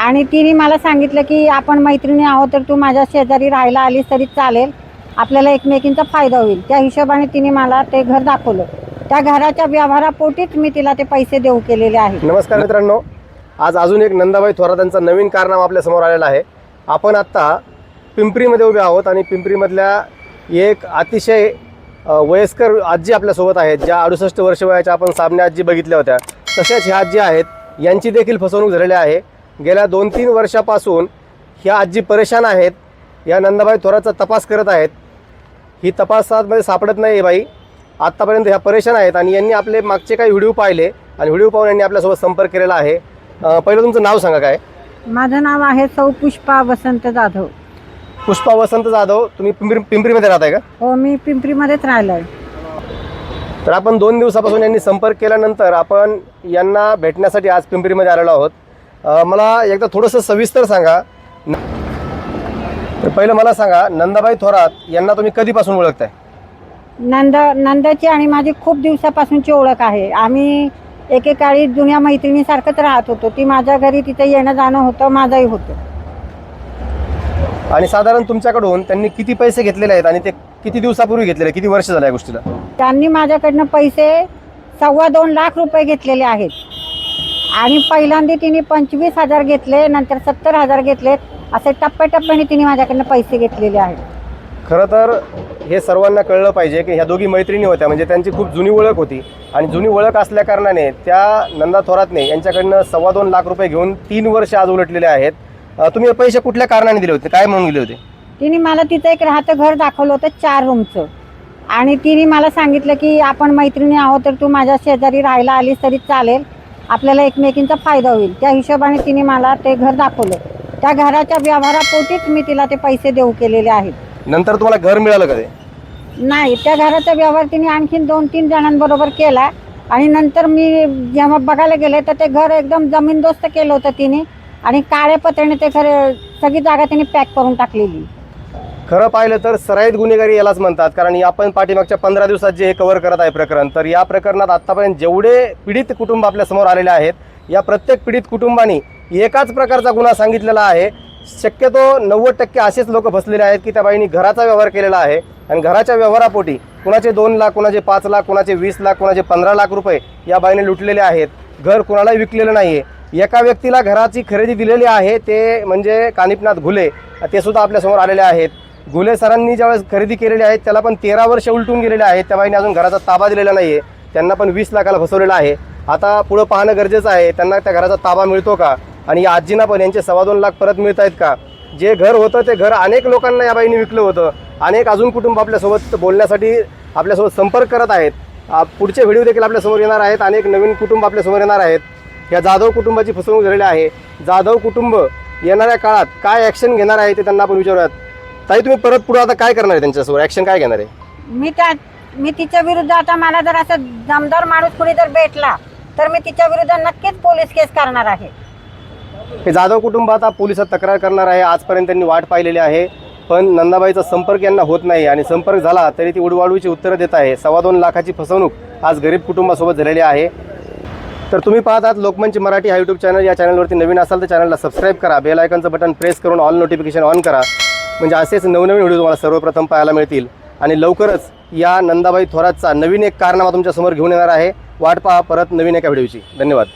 आणि तिने मला सांगितलं की आपण मैत्रिणी आहोत तर तू माझ्या शेजारी राहायला आलीस तरी चालेल. आपल्याला एकमेकींचा फायदा होईल. त्या हिशोबाने तिने मला ते घर दाखवलं. त्या घराच्या व्यवहारापोटीच मी तिला ते पैसे देऊ केलेले आहेत नमस्कार मित्रांनो. आज अजून एक नंदाबाई थोरातांचा नवीन कारनामा आपल्यासमोर आलेला आहे. आपण आत्ता पिंपरीमध्ये उभे आहोत आणि पिंपरीमधल्या एक अतिशय वयस्कर आजी आपल्यासोबत आहेत ज्या अडुसष्ट वर्ष वयाच्या आपण सामने आजी बघितल्या होत्या. तशाच ह्या आजी आहेत. यांची देखील फसवणूक झालेली आहे. गेल्या दोन तीन वर्षापासून ह्या आजी परेशान आहेत. या नंदाबाई थोराचा तपास करत आहेत. ही तपासामध्ये सापडत नाही आहे बाई. आत्तापर्यंत ह्या परेशान आहेत आणि यांनी आपले मागचे काही व्हिडिओ पाहिले आणि व्हिडिओ पाहून यांनी आपल्यासोबत संपर्क केलेला आहे. पहिलं तुमचं नाव सांगा काय? माझं नाव आहे सौ पुष्पा वसंत जाधव. पुष्पा वसंत जाधव तुम्ही पिंपरी पिंपरीमध्ये राहताय का? हो मी पिंपरीमध्येच राहिलो आहे तर आपण दोन दिवसापासून यांनी संपर्क केल्यानंतर आपण यांना भेटण्यासाठी आज पिंपरीमध्ये आलेलो आहोत. मला एकदा थोडंसं सविस्तर सांगा. तर पहिलं मला सांगा नंदाबाई थोरात यांना तुम्ही कधीपासून ओळखताय? नंद नंदाची आणि माझी खूप दिवसापासूनची ओळख आहे. आम्ही एकेकाळी जुन्या मैत्रिणीसारखंच राहत होतो. ती माझ्या घरी तिथे येणं जाणं होतं माझंही होतं. आणि साधारण तुमच्याकडून त्यांनी किती पैसे घेतलेले आहेत आणि ते किती दिवसापूर्वी घेतलेले? किती वर्ष झालं या गोष्टीला? त्यांनी माझ्याकडनं पैसे सव्वा दोन लाख रुपये घेतलेले आहेत. आणि पहिल्यांदा तिने पंचवीस हजार घेतले नंतर सत्तर हजार घेतले. असे टप्प्याटप्प्याने तिने माझ्याकडनं पैसे घेतलेले आहेत. खरं तर हे सर्वांना कळलं पाहिजे की ह्या दोघी मैत्रिणी होत्या. म्हणजे त्यांची खूप जुनी ओळख होती. आणि जुनी ओळख असल्या कारणाने त्या नंदा थोरातने यांच्याकडनं सव्वा दोन लाख रुपये घेऊन तीन वर्ष आज उलटलेले आहेत. अं, तुम्ही हे पैसे कुठल्या कारणाने दिले होते? काय म्हणून दिले होते? तिने मला तिथं एक राहतं घर दाखवलं होतं चार रूमचं. आणि तिने मला सांगितलं की आपण मैत्रिणी आहोत तर तू माझ्या शेजारी राहायला आलीस तरी चालेल. आपल्याला एकमेकींचा फायदा होईल. त्या हिशोबाने तिने मला ते घर दाखवलं. त्या घराच्या व्यवहारापोटीच मी तिला ते पैसे देऊ केलेले आहेत. नंतर तुम्हाला घर मिळालं का ते? नाही त्या घराचा व्यवहार तिने आणखीन दोन तीन जणांबरोबर केला आणि नंतर मी जेव्हा बघायला गेले तर ते घर एकदम जमीनदोस्त केलं होतं तिने आणि काळ्या पत्र्याने ते घर सगळी जागा तिने पॅक करून टाकलेली. खरं पाहिलं तर सराईत गुन्हेगारी यालाच म्हणतात. कारण आपण पाठीमागच्या पंधरा दिवसात जे हे कव्हर करत आहे प्रकरण तर या प्रकरणात आत्तापर्यंत जेवढे पीडित कुटुंब आपल्यासमोर आलेले आहेत या प्रत्येक पीडित कुटुंबानी एकाच प्रकारचा गुन्हा सांगितलेला आहे. शक्यतो नव्वद टक्के असेच लोक फसलेले आहेत की त्या बाईंनी घराचा व्यवहार केलेला आहे आणि घराच्या व्यवहारापोटी कुणाचे दोन लाख कुणाचे पाच लाख कुणाचे वीस लाख कुणाचे पंधरा लाख रुपये या बाईने लुटलेले आहेत. घर कुणालाही विकलेलं नाही आहे एका व्यक्तीला घराची खरेदी दिलेली आहे ते म्हणजे कानिपनाथ घुले ते सुद्धा आपल्यासमोर आलेले आहेत. गोले सरांनी ज्यावेळेस खरेदी केलेली आहेत त्याला पण तेरा वर्ष उलटून गेलेले आहेत. त्या बाईने अजून घराचा ताबा दिलेला नाही आहे त्यांना पण वीस लाखाला फसवलेला आहे. आता पुढं पाहणं गरजेचं आहे. त्यांना त्या घराचा ताबा मिळतो का? आणि या आजींना पण यांचे सव्वा दोन लाख परत मिळत आहेत का? जे घर होतं ते घर अनेक लोकांना या बाईने विकलं होतं. अनेक अजून कुटुंब आपल्यासोबत बोलण्यासाठी आपल्यासोबत संपर्क करत आहेत. पुढचे व्हिडिओ देखील आपल्यासमोर येणार आहेत. अनेक नवीन कुटुंब आपल्यासमोर येणार आहेत. या जाधव कुटुंबाची फसवणूक झालेली आहे. जाधव कुटुंब येणाऱ्या काळात काय ॲक्शन घेणार आहे ते त्यांना आपण विचारूयात. ताई तुम्ही परत पुढे आता काय करणार आहे त्यांच्यासमोर ॲक्शन काय घेणार आहे? मी त्या मी तिच्या विरुद्ध आता मला जर असं दमदार माणूस कुणी जर भेटला तर मी तिच्या विरुद्ध नक्कीच पोलीस केस करणार आहे. हे जाधव कुटुंब आता पोलिसात तक्रार करणार आहे. आजपर्यंत त्यांनी वाट पाहिलेली आहे. पण नंदाबाईचा संपर्क यांना होत नाही आणि संपर्क झाला तरी ती उडवाडूची उत्तरं देत आहे. सव्वा दोन लाखाची फसवणूक आज गरीब कुटुंबासोबत झालेली आहे. तर तुम्ही पाहतात लोकमंच मराठी हा यूट्यूब चॅनल या चॅनलवरती नवीन असाल तर चॅनलला सबस्क्राईब करा. बेल आयकॉनचं बटन प्रेस करून ऑल नोटिफिकेशन ऑन करा. म्हणजे असेच नवनवीन व्हिडिओ तुम्हाला सर्वप्रथम पाहायला मिळतील. आणि लवकरच या नंदाबाई थोरातचा नवीन एक कारनामा तुमच्यासमोर घेऊन येणार आहे. वाट पहा परत नवीन एका व्हिडिओची. धन्यवाद.